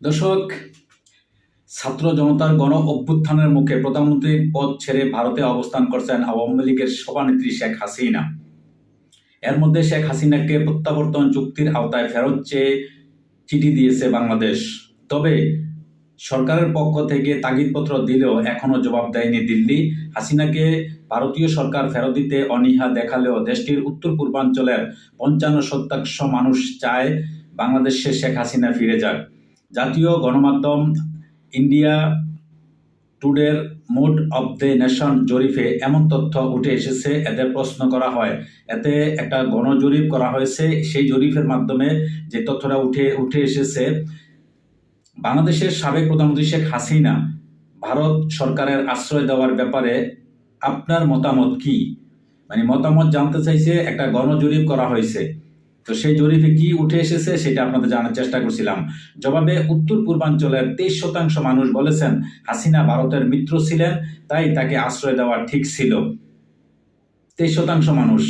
দর্শক, ছাত্র জনতার গণ অভ্যুত্থানের মুখে প্রধানমন্ত্রীর পদ ছেড়ে ভারতে অবস্থান করছেন আওয়ামী লীগের সভানেত্রী শেখ হাসিনা। এর মধ্যে শেখ হাসিনাকে প্রত্যাবর্তন চুক্তির আওতায় ফেরত চেয়ে চিঠি দিয়েছে বাংলাদেশ। তবে সরকারের পক্ষ থেকে তাগিদপত্র দিলেও এখনও জবাব দেয়নি দিল্লি। হাসিনাকে ভারতীয় সরকার ফেরত দিতে অনীহা দেখালেও দেশটির উত্তর পূর্বাঞ্চলের পঞ্চান্ন শতাংশ মানুষ চায় বাংলাদেশে শেখ হাসিনা ফিরে যাক। জাতীয় গণমাধ্যম ইন্ডিয়া টুডের মোড অব দ্য নেশন জরিপে এমন তথ্য উঠে এসেছে, এদের প্রশ্ন করা হয়। এতে একটা গণজরিপ করা হয়েছে। সেই জরিপের মাধ্যমে যে তথ্যটা উঠে উঠে এসেছে, বাংলাদেশের সাবেক প্রধানমন্ত্রী শেখ হাসিনা, ভারত সরকারের আশ্রয় দেওয়ার ব্যাপারে আপনার মতামত কি? মানে মতামত জানতে চাইছে, একটা গণজরিপ করা হয়েছে। তো সেই জরিপে কি উঠে এসেছে সেটা আপনাদের জানার চেষ্টা করছিলাম। জবাবে উত্তর পূর্বাঞ্চলের তেইশ শতাংশ মানুষ বলেছেন হাসিনা ভারতের মিত্র ছিলেন, তাই তাকে আশ্রয় দেওয়া ঠিক ছিল। তেইশ শতাংশ মানুষ।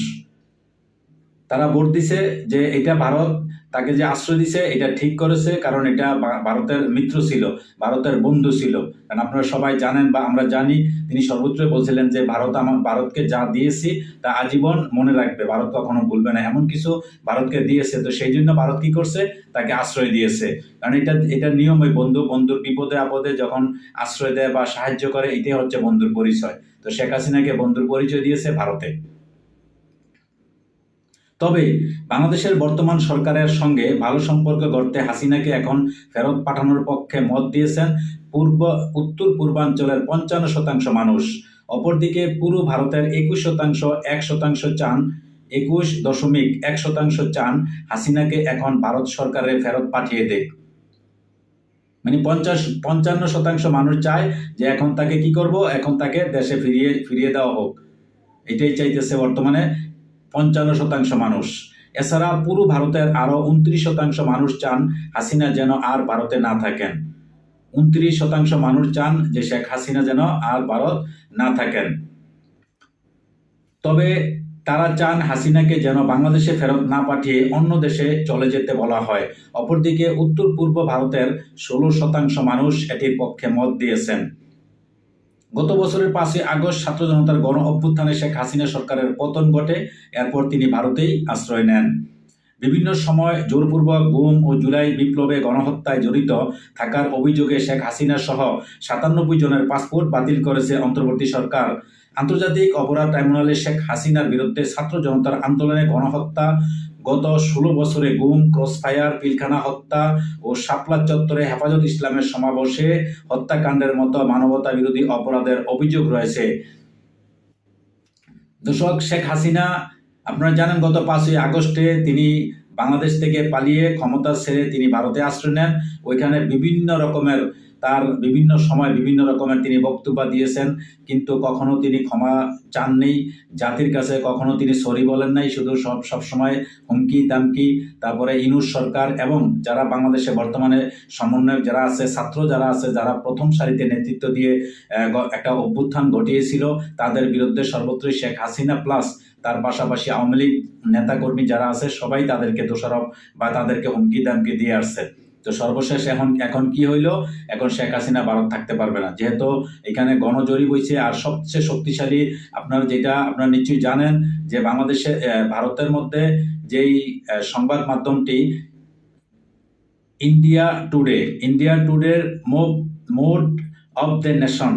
তারা ভোট দিছে যে এটা ভারত তাকে যে আশ্রয় দিছে, এটা ঠিক করেছে, কারণ এটা ভারতের মিত্র ছিল, ভারতের বন্ধু ছিল। কারণ আপনারা সবাই জানেন বা আমরা জানি, তিনি সর্বত্রই বলছিলেন যে, ভারত আমার ভারতকে যা দিয়েছি, তা আজীবন মনে রাখবে। ভারত কখনো ভুলবে না। এমন কিছু ভারতকে দিয়েছে। তো সেই জন্য ভারত কি করছে? তাকে আশ্রয় দিয়েছে। কারণ এটা এটা নিয়ম ওই বন্ধু, বন্ধুর বিপদে আপদে যখন আশ্রয় দেয় বা সাহায্য করে, এটাই হচ্ছে বন্ধুর পরিচয়। তো শেখ হাসিনাকে বন্ধুর পরিচয় দিয়েছে ভারতে। তবে বাংলাদেশের বর্তমান সরকারের সঙ্গে ভালো সম্পর্ক গড়তে হাসিনাকে এখন ফেরত পাঠানোর পক্ষে মত দিয়েছেন পূর্ব, উত্তর পূর্বাঞ্চলের পঞ্চান্ন শতাংশ মানুষ। অপরদিকে পুরো ভারতের একুশ শতাংশ এক শতাংশ চান, একুশ দশমিক এক শতাংশ চান হাসিনাকে এখন ভারত সরকারের ফেরত পাঠিয়ে দেয় মানে পঞ্চাশ, পঞ্চান্ন শতাংশ মানুষ চায় যে এখন তাকে কি করব? এখন তাকে দেশে ফিরিয়ে ফিরিয়ে দেওয়া হোক। এটাই চাইতেছে বর্তমানে পঞ্চান্ন শতাংশ মানুষ। এছাড়া পুরো ভারতের আরও উনত্রিশ শতাংশ মানুষ চান হাসিনা যেন আর ভারতে না থাকেন। উনত্রিশ শতাংশ মানুষ চান যে শেখ হাসিনা যেন আর ভারত না থাকেন। তবে তারা চান হাসিনাকে যেন বাংলাদেশে ফেরত না পাঠিয়ে অন্য দেশে চলে যেতে বলা হয়। অপরদিকে উত্তর পূর্ব ভারতের ষোলো শতাংশ মানুষ এটির পক্ষে মত দিয়েছেন। গত বছরের পাঁচই আগস্ট ছাত্র জনতার গণ অভ্যুত্থানে শেখ হাসিনা সরকারের পতন ঘটে, এরপর তিনি ভারতেই আশ্রয় নেন। বিভিন্ন সময় জোরপূর্বক গুম ও জুলাই বিপ্লবে গণহত্যায় জড়িত থাকার অভিযোগে শেখ হাসিনা সহ সাতানব্বই জনের পাসপোর্ট বাতিল করেছে অন্তর্বর্তী সরকার। আন্তর্জাতিক অপরাধ ট্রাইব্যুনালে শেখ হাসিনার বিরুদ্ধে ছাত্র জনতার আন্দোলনে গণহত্যা গত ষোলো বছরে গুম, ক্রসফায়ার, পিলখানা হত্যা ও শাপলা চত্বরে হেফাজত ইসলামের সমাবেশে হত্যাকাণ্ডের মতো মানবতা বিরোধী অপরাধের অভিযোগ রয়েছে। দর্শক, শেখ হাসিনা, আপনারা জানেন গত পাঁচই আগস্টে তিনি বাংলাদেশ থেকে পালিয়ে ক্ষমতা ছেড়ে তিনি ভারতে আশ্রয় নেন। ওইখানে বিভিন্ন রকমের তার বিভিন্ন সময় বিভিন্ন রকমের তিনি বক্তব্য দিয়েছেন, কিন্তু কখনো তিনি ক্ষমা চাননি। জাতির কাছে কখনো তিনি সরি বলেন নাই, শুধু সব সব সময় হুমকি, দামকি, তারপরে ইনুস সরকার এবং যারা বাংলাদেশে বর্তমানে সমন্বয়ক যারা আছে, ছাত্র যারা আছে, যারা প্রথম সারিতে নেতৃত্ব দিয়ে একটা অভ্যুত্থান ঘটিয়েছিল, তাদের বিরুদ্ধে সর্বত্রই শেখ হাসিনা প্লাস তার পাশাপাশি আওয়ামী লীগ নেতাকর্মী যারা আছে, সবাই তাদেরকে দোষারোপ বা তাদেরকে হুমকি, দামকি দিয়ে আসছে। তো সর্বশেষ এখন এখন কি হইল? এখন শেখ হাসিনা ভারত থাকতে পারবে না। যেহেতু এখানে গণজরিপ হয়েছে আর সবচেয়ে শক্তিশালী আপনার যেটা আপনারা নিশ্চয়ই জানেন যে বাংলাদেশে ভারতের মধ্যে যেই সংবাদ মাধ্যমটি ইন্ডিয়া টুডে, ইন্ডিয়া টুডের মোট অফ দ্য নেশন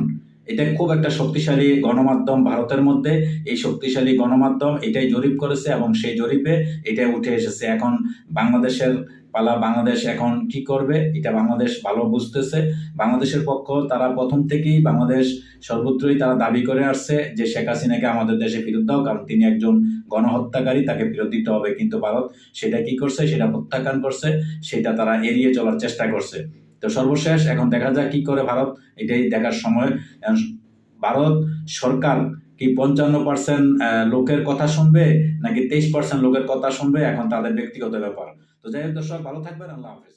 এটা খুব একটা শক্তিশালী গণমাধ্যম ভারতের মধ্যে। এই শক্তিশালী গণমাধ্যম এটাই জরিপ করেছে এবং সেই জরিপে এটাই উঠে এসেছে। এখন বাংলাদেশের পালা, বাংলাদেশ এখন কি করবে? এটা বাংলাদেশ ভালো বুঝতেছে। বাংলাদেশের পক্ষ, তারা প্রথম থেকেই বাংলাদেশ সর্বত্রই তারা দাবি করে আসছে যে শেখ হাসিনাকে আমাদের দেশে ফেরত দাও, কারণ তিনি একজন গণহত্যাকারী, তাকে ফেরত দিতে হবে কিন্তু ভারত সেটা কি করছে? সেটা প্রত্যাখ্যান করছে। সেটা তারা এড়িয়ে চলার চেষ্টা করছে। তো সর্বশেষ, এখন দেখা যায় কি করে ভারত, এটাই দেখার সময়। ভারত সরকার কি পঞ্চান্ন পার্সেন্ট লোকের কথা শুনবে, নাকি তেইশ পার্সেন্ট লোকের কথা শুনবে, এখন তাদের ব্যক্তিগত ব্যাপার। তো যাই হোক দর্শক, ভালো থাকবেন, আল্লাহ হাফিজ।